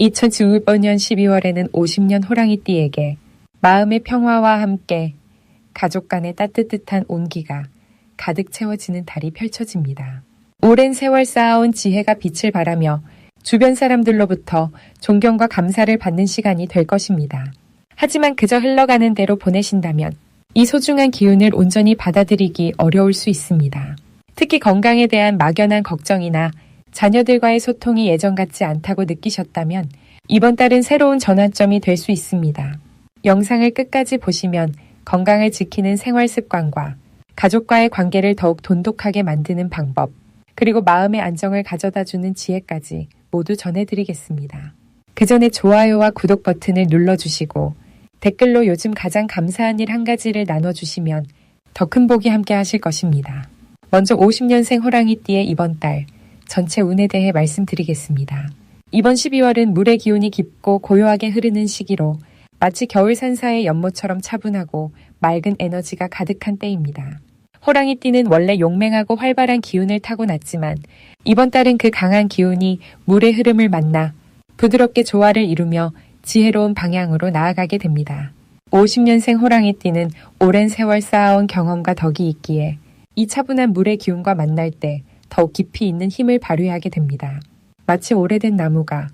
2015년 12월에는 50년 호랑이띠에게 마음의 평화와 함께 가족 간의 따뜻한 온기가 가득 채워지는 달이 펼쳐집니다. 오랜 세월 쌓아온 지혜가 빛을 발하며 주변 사람들로부터 존경과 감사를 받는 시간이 될 것입니다. 하지만 그저 흘러가는 대로 보내신다면 이 소중한 기운을 온전히 받아들이기 어려울 수 있습니다. 특히 건강에 대한 막연한 걱정이나 자녀들과의 소통이 예전 같지 않다고 느끼셨다면 이번 달은 새로운 전환점이 될 수 있습니다. 영상을 끝까지 보시면 건강을 지키는 생활 습관과 가족과의 관계를 더욱 돈독하게 만드는 방법, 그리고 마음의 안정을 가져다 주는 지혜까지 모두 전해드리겠습니다. 그 전에 좋아요와 구독 버튼을 눌러주시고 댓글로 요즘 가장 감사한 일 한 가지를 나눠주시면 더 큰 복이 함께 하실 것입니다. 먼저 50년생 호랑이띠의 이번 달 전체 운에 대해 말씀드리겠습니다. 이번 12월은 물의 기운이 깊고 고요하게 흐르는 시기로 마치 겨울 산사의 연못처럼 차분하고 맑은 에너지가 가득한 때입니다. 호랑이 띠는 원래 용맹하고 활발한 기운을 타고났지만 이번 달은 그 강한 기운이 물의 흐름을 만나 부드럽게 조화를 이루며 지혜로운 방향으로 나아가게 됩니다. 50년생 호랑이 띠는 오랜 세월 쌓아온 경험과 덕이 있기에 이 차분한 물의 기운과 만날 때 더욱 깊이 있는 힘을 발휘하게 됩니다. 마치 오래된 나무가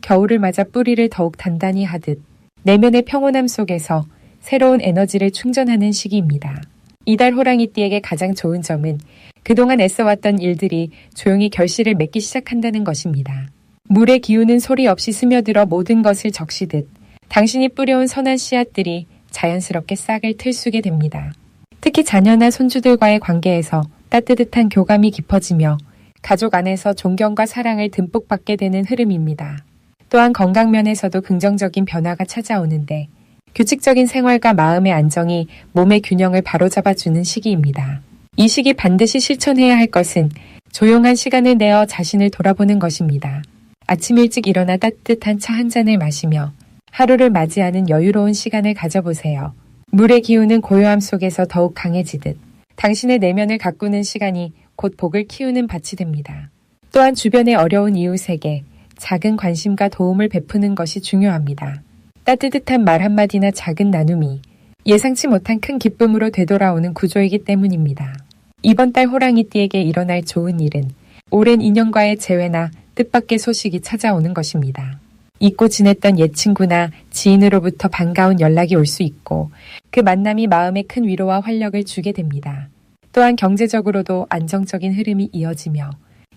겨울을 맞아 뿌리를 더욱 단단히 하듯 내면의 평온함 속에서 새로운 에너지를 충전하는 시기입니다. 이달 호랑이띠에게 가장 좋은 점은 그동안 애써왔던 일들이 조용히 결실을 맺기 시작한다는 것입니다. 물의 기운은 소리 없이 스며들어 모든 것을 적시듯 당신이 뿌려온 선한 씨앗들이 자연스럽게 싹을 틀 수게 됩니다. 특히 자녀나 손주들과의 관계에서 따뜻한 교감이 깊어지며 가족 안에서 존경과 사랑을 듬뿍 받게 되는 흐름입니다. 또한 건강면에서도 긍정적인 변화가 찾아오는데 규칙적인 생활과 마음의 안정이 몸의 균형을 바로잡아주는 시기입니다. 이 시기 반드시 실천해야 할 것은 조용한 시간을 내어 자신을 돌아보는 것입니다. 아침 일찍 일어나 따뜻한 차 한 잔을 마시며 하루를 맞이하는 여유로운 시간을 가져보세요. 물의 기운은 고요함 속에서 더욱 강해지듯 당신의 내면을 가꾸는 시간이 곧 복을 키우는 밭이 됩니다. 또한 주변의 어려운 이웃에게 작은 관심과 도움을 베푸는 것이 중요합니다. 따뜻한 말 한마디나 작은 나눔이 예상치 못한 큰 기쁨으로 되돌아오는 구조이기 때문입니다. 이번 달 호랑이띠에게 일어날 좋은 일은 오랜 인연과의 재회나 뜻밖의 소식이 찾아오는 것입니다. 잊고 지냈던 옛 친구나 지인으로부터 반가운 연락이 올 수 있고 그 만남이 마음에 큰 위로와 활력을 주게 됩니다. 또한 경제적으로도 안정적인 흐름이 이어지며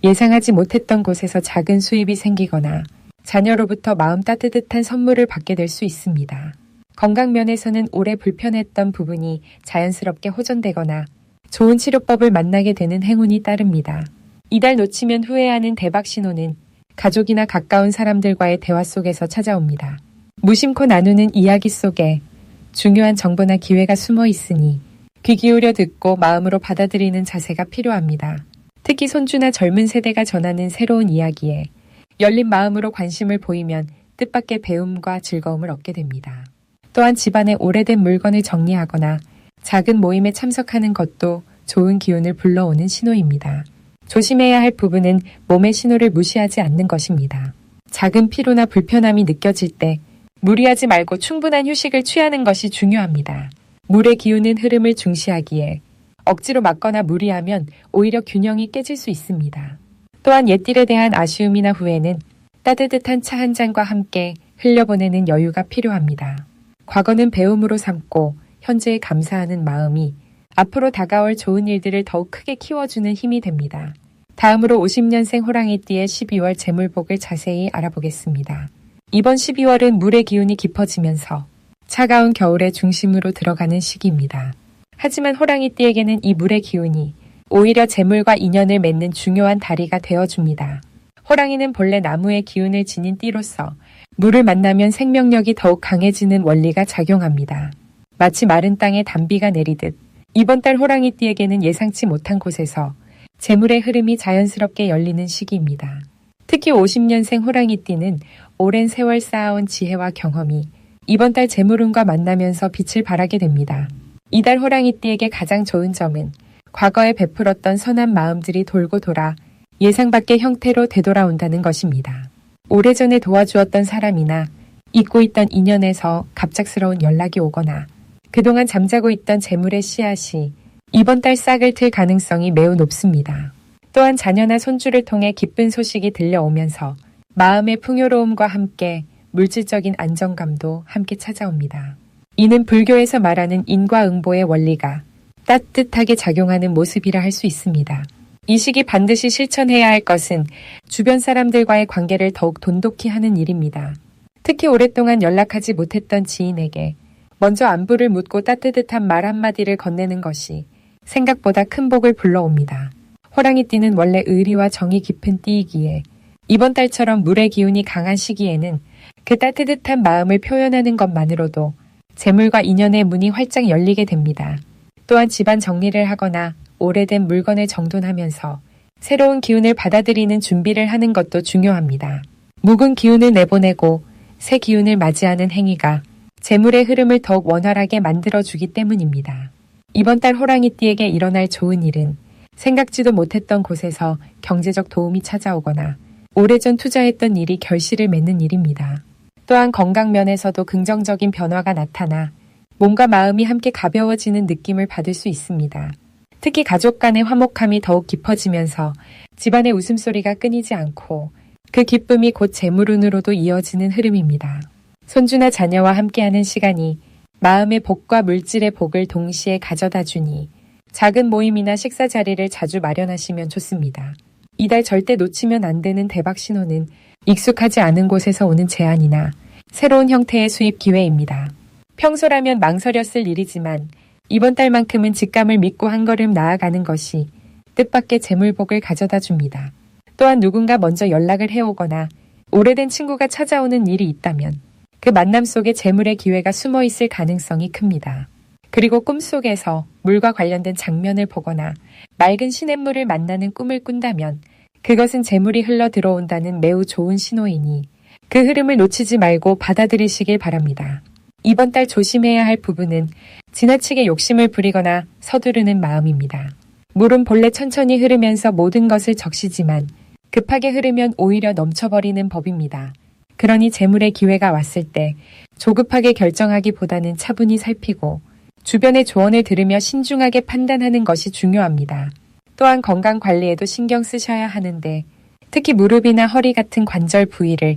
예상하지 못했던 곳에서 작은 수입이 생기거나 자녀로부터 마음 따뜻한 선물을 받게 될 수 있습니다. 건강 면에서는 오래 불편했던 부분이 자연스럽게 호전되거나 좋은 치료법을 만나게 되는 행운이 따릅니다. 이달 놓치면 후회하는 대박 신호는 가족이나 가까운 사람들과의 대화 속에서 찾아옵니다. 무심코 나누는 이야기 속에 중요한 정보나 기회가 숨어 있으니 귀 기울여 듣고 마음으로 받아들이는 자세가 필요합니다. 특히 손주나 젊은 세대가 전하는 새로운 이야기에 열린 마음으로 관심을 보이면 뜻밖의 배움과 즐거움을 얻게 됩니다. 또한 집안의 오래된 물건을 정리하거나 작은 모임에 참석하는 것도 좋은 기운을 불러오는 신호입니다. 조심해야 할 부분은 몸의 신호를 무시하지 않는 것입니다. 작은 피로나 불편함이 느껴질 때 무리하지 말고 충분한 휴식을 취하는 것이 중요합니다. 물의 기운은 흐름을 중시하기에 억지로 막거나 무리하면 오히려 균형이 깨질 수 있습니다. 또한 옛일에 대한 아쉬움이나 후회는 따뜻한 차 한 잔과 함께 흘려보내는 여유가 필요합니다. 과거는 배움으로 삼고 현재에 감사하는 마음이 앞으로 다가올 좋은 일들을 더욱 크게 키워주는 힘이 됩니다. 다음으로 50년생 호랑이띠의 12월 재물복을 자세히 알아보겠습니다. 이번 12월은 물의 기운이 깊어지면서 차가운 겨울의 중심으로 들어가는 시기입니다. 하지만 호랑이띠에게는 이 물의 기운이 오히려 재물과 인연을 맺는 중요한 다리가 되어줍니다. 호랑이는 본래 나무의 기운을 지닌 띠로서 물을 만나면 생명력이 더욱 강해지는 원리가 작용합니다. 마치 마른 땅에 단비가 내리듯 이번 달 호랑이띠에게는 예상치 못한 곳에서 재물의 흐름이 자연스럽게 열리는 시기입니다. 특히 50년생 호랑이띠는 오랜 세월 쌓아온 지혜와 경험이 이번 달 재물운과 만나면서 빛을 발하게 됩니다. 이달 호랑이띠에게 가장 좋은 점은 과거에 베풀었던 선한 마음들이 돌고 돌아 예상 밖의 형태로 되돌아온다는 것입니다. 오래전에 도와주었던 사람이나 잊고 있던 인연에서 갑작스러운 연락이 오거나 그동안 잠자고 있던 재물의 씨앗이 이번 달 싹을 틀 가능성이 매우 높습니다. 또한 자녀나 손주를 통해 기쁜 소식이 들려오면서 마음의 풍요로움과 함께 물질적인 안정감도 함께 찾아옵니다. 이는 불교에서 말하는 인과응보의 원리가 따뜻하게 작용하는 모습이라 할 수 있습니다. 이 시기 반드시 실천해야 할 것은 주변 사람들과의 관계를 더욱 돈독히 하는 일입니다. 특히 오랫동안 연락하지 못했던 지인에게 먼저 안부를 묻고 따뜻한 말 한마디를 건네는 것이 생각보다 큰 복을 불러옵니다. 호랑이띠는 원래 의리와 정이 깊은 띠이기에 이번 달처럼 물의 기운이 강한 시기에는 그 따뜻한 마음을 표현하는 것만으로도 재물과 인연의 문이 활짝 열리게 됩니다. 또한 집안 정리를 하거나 오래된 물건을 정돈하면서 새로운 기운을 받아들이는 준비를 하는 것도 중요합니다. 묵은 기운을 내보내고 새 기운을 맞이하는 행위가 재물의 흐름을 더욱 원활하게 만들어주기 때문입니다. 이번 달 호랑이띠에게 일어날 좋은 일은 생각지도 못했던 곳에서 경제적 도움이 찾아오거나 오래전 투자했던 일이 결실을 맺는 일입니다. 또한 건강 면에서도 긍정적인 변화가 나타나 몸과 마음이 함께 가벼워지는 느낌을 받을 수 있습니다. 특히 가족 간의 화목함이 더욱 깊어지면서 집안의 웃음소리가 끊이지 않고 그 기쁨이 곧 재물운으로도 이어지는 흐름입니다. 손주나 자녀와 함께하는 시간이 마음의 복과 물질의 복을 동시에 가져다 주니 작은 모임이나 식사 자리를 자주 마련하시면 좋습니다. 이달 절대 놓치면 안 되는 대박 신호는 익숙하지 않은 곳에서 오는 제안이나 새로운 형태의 수입 기회입니다. 평소라면 망설였을 일이지만 이번 달만큼은 직감을 믿고 한 걸음 나아가는 것이 뜻밖의 재물복을 가져다 줍니다. 또한 누군가 먼저 연락을 해오거나 오래된 친구가 찾아오는 일이 있다면 그 만남 속에 재물의 기회가 숨어 있을 가능성이 큽니다. 그리고 꿈속에서 물과 관련된 장면을 보거나 맑은 시냇물을 만나는 꿈을 꾼다면 그것은 재물이 흘러 들어온다는 매우 좋은 신호이니 그 흐름을 놓치지 말고 받아들이시길 바랍니다. 이번 달 조심해야 할 부분은 지나치게 욕심을 부리거나 서두르는 마음입니다. 물은 본래 천천히 흐르면서 모든 것을 적시지만 급하게 흐르면 오히려 넘쳐버리는 법입니다. 그러니 재물의 기회가 왔을 때 조급하게 결정하기보다는 차분히 살피고 주변의 조언을 들으며 신중하게 판단하는 것이 중요합니다. 또한 건강 관리에도 신경 쓰셔야 하는데 특히 무릎이나 허리 같은 관절 부위를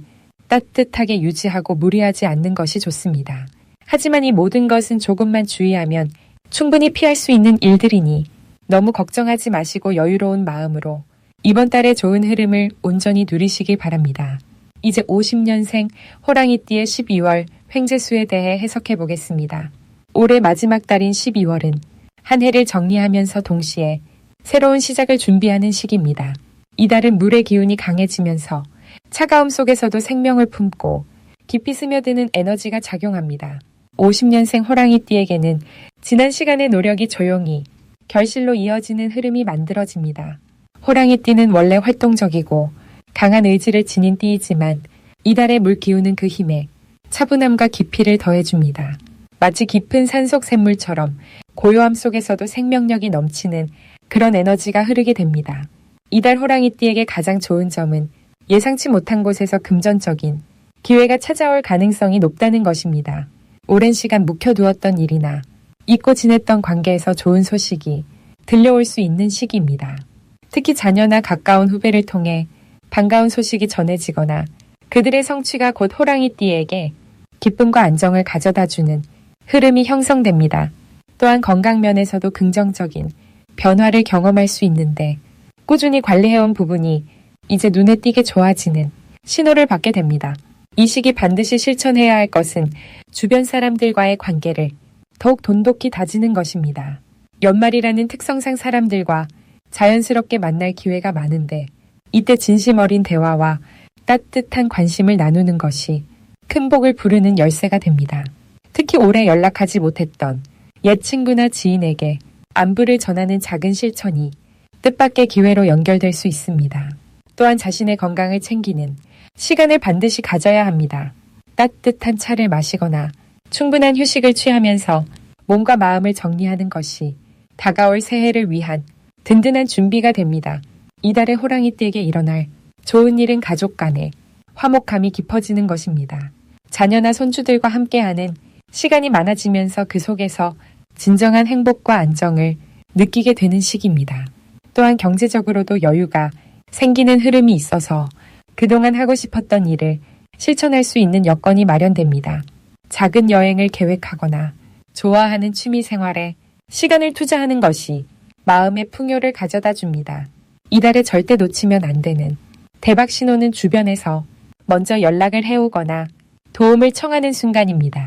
따뜻하게 유지하고 무리하지 않는 것이 좋습니다. 하지만 이 모든 것은 조금만 주의하면 충분히 피할 수 있는 일들이니 너무 걱정하지 마시고 여유로운 마음으로 이번 달의 좋은 흐름을 온전히 누리시길 바랍니다. 이제 50년생 호랑이띠의 12월 횡재수에 대해 해석해 보겠습니다. 올해 마지막 달인 12월은 한 해를 정리하면서 동시에 새로운 시작을 준비하는 시기입니다. 이달은 물의 기운이 강해지면서 차가움 속에서도 생명을 품고 깊이 스며드는 에너지가 작용합니다. 50년생 호랑이띠에게는 지난 시간의 노력이 조용히 결실로 이어지는 흐름이 만들어집니다. 호랑이띠는 원래 활동적이고 강한 의지를 지닌 띠이지만 이달의 물 기운은 그 힘에 차분함과 깊이를 더해줍니다. 마치 깊은 산속 샘물처럼 고요함 속에서도 생명력이 넘치는 그런 에너지가 흐르게 됩니다. 이달 호랑이띠에게 가장 좋은 점은 예상치 못한 곳에서 금전적인 기회가 찾아올 가능성이 높다는 것입니다. 오랜 시간 묵혀두었던 일이나 잊고 지냈던 관계에서 좋은 소식이 들려올 수 있는 시기입니다. 특히 자녀나 가까운 후배를 통해 반가운 소식이 전해지거나 그들의 성취가 곧 호랑이띠에게 기쁨과 안정을 가져다 주는 흐름이 형성됩니다. 또한 건강 면에서도 긍정적인 변화를 경험할 수 있는데 꾸준히 관리해온 부분이 이제 눈에 띄게 좋아지는 신호를 받게 됩니다. 이 시기 반드시 실천해야 할 것은 주변 사람들과의 관계를 더욱 돈독히 다지는 것입니다. 연말이라는 특성상 사람들과 자연스럽게 만날 기회가 많은데 이때 진심 어린 대화와 따뜻한 관심을 나누는 것이 큰 복을 부르는 열쇠가 됩니다. 특히 오래 연락하지 못했던 옛 친구나 지인에게 안부를 전하는 작은 실천이 뜻밖의 기회로 연결될 수 있습니다. 또한 자신의 건강을 챙기는 시간을 반드시 가져야 합니다. 따뜻한 차를 마시거나 충분한 휴식을 취하면서 몸과 마음을 정리하는 것이 다가올 새해를 위한 든든한 준비가 됩니다. 이달의 호랑이띠에게 일어날 좋은 일은 가족 간에 화목함이 깊어지는 것입니다. 자녀나 손주들과 함께하는 시간이 많아지면서 그 속에서 진정한 행복과 안정을 느끼게 되는 시기입니다. 또한 경제적으로도 여유가 생기는 흐름이 있어서 그동안 하고 싶었던 일을 실천할 수 있는 여건이 마련됩니다. 작은 여행을 계획하거나 좋아하는 취미 생활에 시간을 투자하는 것이 마음의 풍요를 가져다 줍니다. 이달에 절대 놓치면 안 되는 대박 신호는 주변에서 먼저 연락을 해오거나 도움을 청하는 순간입니다.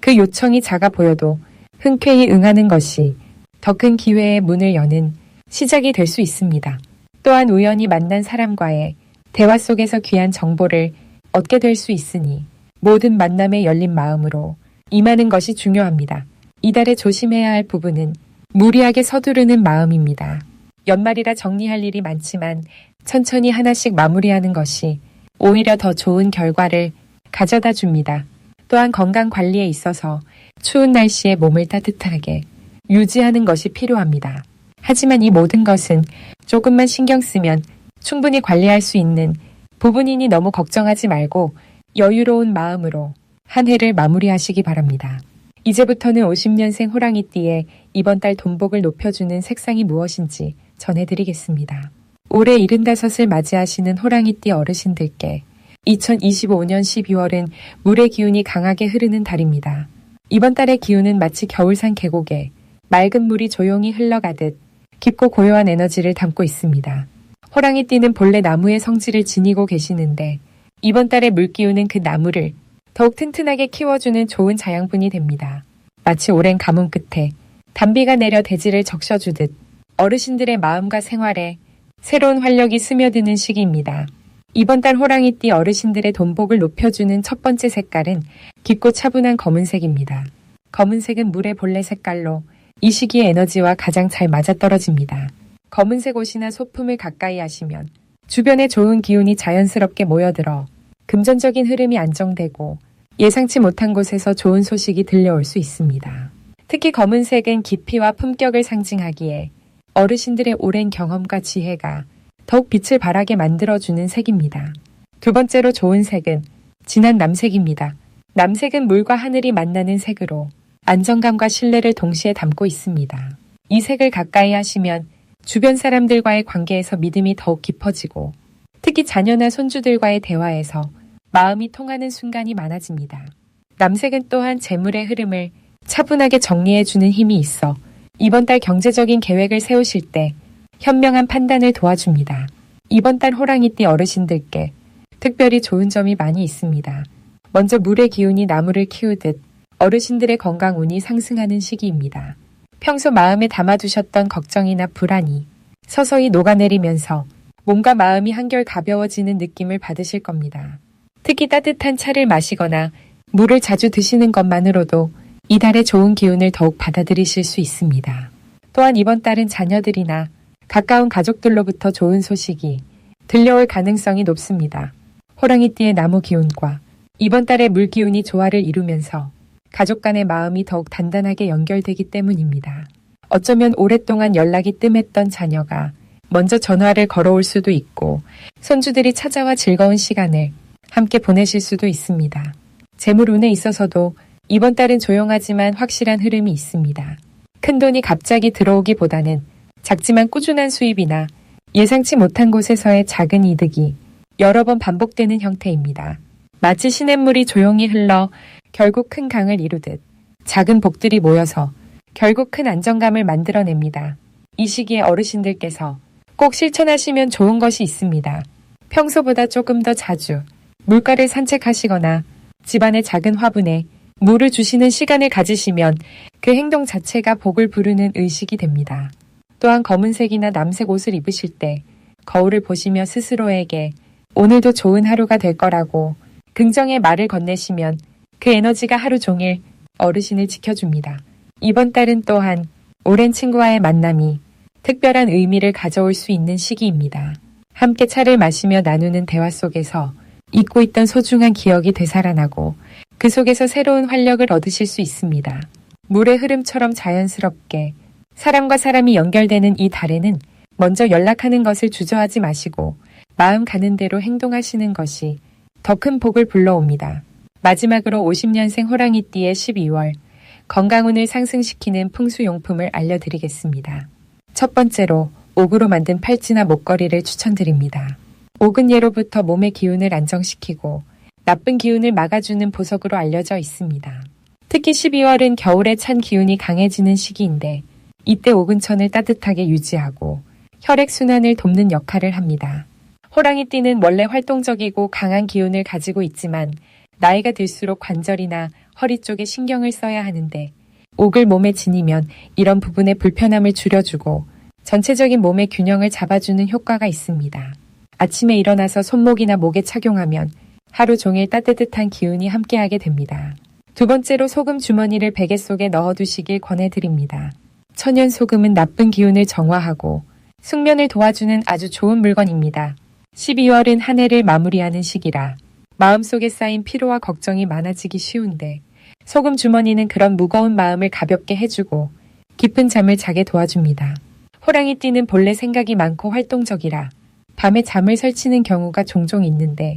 그 요청이 작아 보여도 흔쾌히 응하는 것이 더 큰 기회의 문을 여는 시작이 될 수 있습니다. 또한 우연히 만난 사람과의 대화 속에서 귀한 정보를 얻게 될 수 있으니 모든 만남에 열린 마음으로 임하는 것이 중요합니다. 이달에 조심해야 할 부분은 무리하게 서두르는 마음입니다. 연말이라 정리할 일이 많지만 천천히 하나씩 마무리하는 것이 오히려 더 좋은 결과를 가져다 줍니다. 또한 건강 관리에 있어서 추운 날씨에 몸을 따뜻하게 유지하는 것이 필요합니다. 하지만 이 모든 것은 조금만 신경 쓰면 충분히 관리할 수 있는 부분이니 너무 걱정하지 말고 여유로운 마음으로 한 해를 마무리하시기 바랍니다. 이제부터는 50년생 호랑이띠에 이번 달 돈복을 높여주는 색상이 무엇인지 전해드리겠습니다. 올해 75을 맞이하시는 호랑이띠 어르신들께 2025년 12월은 물의 기운이 강하게 흐르는 달입니다. 이번 달의 기운은 마치 겨울산 계곡에 맑은 물이 조용히 흘러가듯 깊고 고요한 에너지를 담고 있습니다. 호랑이띠는 본래 나무의 성질을 지니고 계시는데 이번 달의 물기운은 그 나무를 더욱 튼튼하게 키워주는 좋은 자양분이 됩니다. 마치 오랜 가뭄 끝에 단비가 내려 대지를 적셔주듯 어르신들의 마음과 생활에 새로운 활력이 스며드는 시기입니다. 이번 달 호랑이띠 어르신들의 돈복을 높여주는 첫 번째 색깔은 깊고 차분한 검은색입니다. 검은색은 물의 본래 색깔로 이 시기의 에너지와 가장 잘 맞아떨어집니다. 검은색 옷이나 소품을 가까이 하시면 주변에 좋은 기운이 자연스럽게 모여들어 금전적인 흐름이 안정되고 예상치 못한 곳에서 좋은 소식이 들려올 수 있습니다. 특히 검은색은 깊이와 품격을 상징하기에 어르신들의 오랜 경험과 지혜가 더욱 빛을 발하게 만들어주는 색입니다. 두 번째로 좋은 색은 진한 남색입니다. 남색은 물과 하늘이 만나는 색으로 안정감과 신뢰를 동시에 담고 있습니다. 이 색을 가까이 하시면 주변 사람들과의 관계에서 믿음이 더욱 깊어지고 특히 자녀나 손주들과의 대화에서 마음이 통하는 순간이 많아집니다. 남색은 또한 재물의 흐름을 차분하게 정리해주는 힘이 있어 이번 달 경제적인 계획을 세우실 때 현명한 판단을 도와줍니다. 이번 달 호랑이띠 어르신들께 특별히 좋은 점이 많이 있습니다. 먼저 물의 기운이 나무를 키우듯 어르신들의 건강 운이 상승하는 시기입니다. 평소 마음에 담아두셨던 걱정이나 불안이 서서히 녹아내리면서 몸과 마음이 한결 가벼워지는 느낌을 받으실 겁니다. 특히 따뜻한 차를 마시거나 물을 자주 드시는 것만으로도 이달의 좋은 기운을 더욱 받아들이실 수 있습니다. 또한 이번 달은 자녀들이나 가까운 가족들로부터 좋은 소식이 들려올 가능성이 높습니다. 호랑이띠의 나무 기운과 이번 달의 물 기운이 조화를 이루면서 가족 간의 마음이 더욱 단단하게 연결되기 때문입니다. 어쩌면 오랫동안 연락이 뜸했던 자녀가 먼저 전화를 걸어올 수도 있고 손주들이 찾아와 즐거운 시간을 함께 보내실 수도 있습니다. 재물운에 있어서도 이번 달은 조용하지만 확실한 흐름이 있습니다. 큰 돈이 갑자기 들어오기보다는 작지만 꾸준한 수입이나 예상치 못한 곳에서의 작은 이득이 여러 번 반복되는 형태입니다. 마치 시냇물이 조용히 흘러 결국 큰 강을 이루듯 작은 복들이 모여서 결국 큰 안정감을 만들어냅니다. 이 시기에 어르신들께서 꼭 실천하시면 좋은 것이 있습니다. 평소보다 조금 더 자주 물가를 산책하시거나 집안의 작은 화분에 물을 주시는 시간을 가지시면 그 행동 자체가 복을 부르는 의식이 됩니다. 또한 검은색이나 남색 옷을 입으실 때 거울을 보시며 스스로에게 오늘도 좋은 하루가 될 거라고 긍정의 말을 건네시면 그 에너지가 하루 종일 어르신을 지켜줍니다. 이번 달은 또한 오랜 친구와의 만남이 특별한 의미를 가져올 수 있는 시기입니다. 함께 차를 마시며 나누는 대화 속에서 잊고 있던 소중한 기억이 되살아나고 그 속에서 새로운 활력을 얻으실 수 있습니다. 물의 흐름처럼 자연스럽게 사람과 사람이 연결되는 이 달에는 먼저 연락하는 것을 주저하지 마시고 마음 가는 대로 행동하시는 것이 더 큰 복을 불러옵니다. 마지막으로 50년생 호랑이띠의 12월 건강운을 상승시키는 풍수용품을 알려드리겠습니다. 첫 번째로 옥으로 만든 팔찌나 목걸이를 추천드립니다. 옥은 예로부터 몸의 기운을 안정시키고 나쁜 기운을 막아주는 보석으로 알려져 있습니다. 특히 12월은 겨울에 찬 기운이 강해지는 시기인데 이때 옥은천을 따뜻하게 유지하고 혈액순환을 돕는 역할을 합니다. 호랑이 띠는 원래 활동적이고 강한 기운을 가지고 있지만 나이가 들수록 관절이나 허리 쪽에 신경을 써야 하는데 옥을 몸에 지니면 이런 부분의 불편함을 줄여주고 전체적인 몸의 균형을 잡아주는 효과가 있습니다. 아침에 일어나서 손목이나 목에 착용하면 하루 종일 따뜻한 기운이 함께하게 됩니다. 두 번째로 소금 주머니를 베개 속에 넣어두시길 권해드립니다. 천연 소금은 나쁜 기운을 정화하고 숙면을 도와주는 아주 좋은 물건입니다. 12월은 한 해를 마무리하는 시기라 마음속에 쌓인 피로와 걱정이 많아지기 쉬운데 소금 주머니는 그런 무거운 마음을 가볍게 해주고 깊은 잠을 자게 도와줍니다. 호랑이 띠는 본래 생각이 많고 활동적이라 밤에 잠을 설치는 경우가 종종 있는데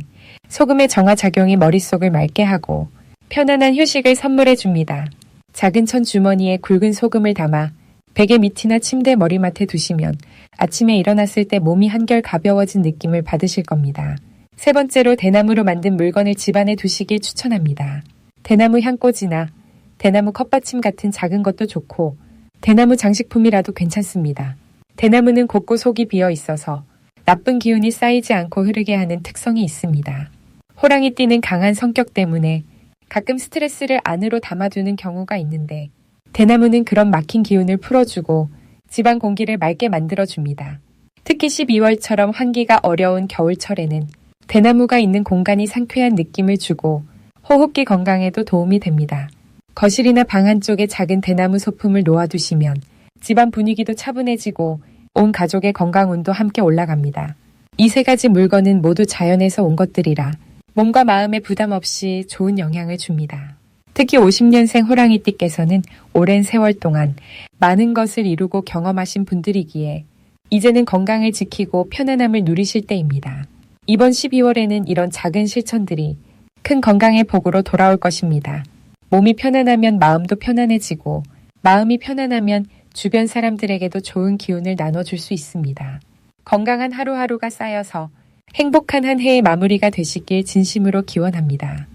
소금의 정화작용이 머릿속을 맑게 하고 편안한 휴식을 선물해 줍니다. 작은 천 주머니에 굵은 소금을 담아 베개 밑이나 침대 머리맡에 두시면 아침에 일어났을 때 몸이 한결 가벼워진 느낌을 받으실 겁니다. 세 번째로 대나무로 만든 물건을 집안에 두시길 추천합니다. 대나무 향꽂이나 대나무 컵받침 같은 작은 것도 좋고 대나무 장식품이라도 괜찮습니다. 대나무는 곳곳 속이 비어 있어서 나쁜 기운이 쌓이지 않고 흐르게 하는 특성이 있습니다. 호랑이띠는 강한 성격 때문에 가끔 스트레스를 안으로 담아두는 경우가 있는데 대나무는 그런 막힌 기운을 풀어주고 집안 공기를 맑게 만들어줍니다. 특히 12월처럼 환기가 어려운 겨울철에는 대나무가 있는 공간이 상쾌한 느낌을 주고 호흡기 건강에도 도움이 됩니다. 거실이나 방 한쪽에 작은 대나무 소품을 놓아두시면 집안 분위기도 차분해지고 온 가족의 건강운도 함께 올라갑니다. 이 세 가지 물건은 모두 자연에서 온 것들이라 몸과 마음에 부담 없이 좋은 영향을 줍니다. 특히 50년생 호랑이띠께서는 오랜 세월 동안 많은 것을 이루고 경험하신 분들이기에 이제는 건강을 지키고 편안함을 누리실 때입니다. 이번 12월에는 이런 작은 실천들이 큰 건강의 복으로 돌아올 것입니다. 몸이 편안하면 마음도 편안해지고 마음이 편안하면 주변 사람들에게도 좋은 기운을 나눠줄 수 있습니다. 건강한 하루하루가 쌓여서 행복한 한 해의 마무리가 되시길 진심으로 기원합니다.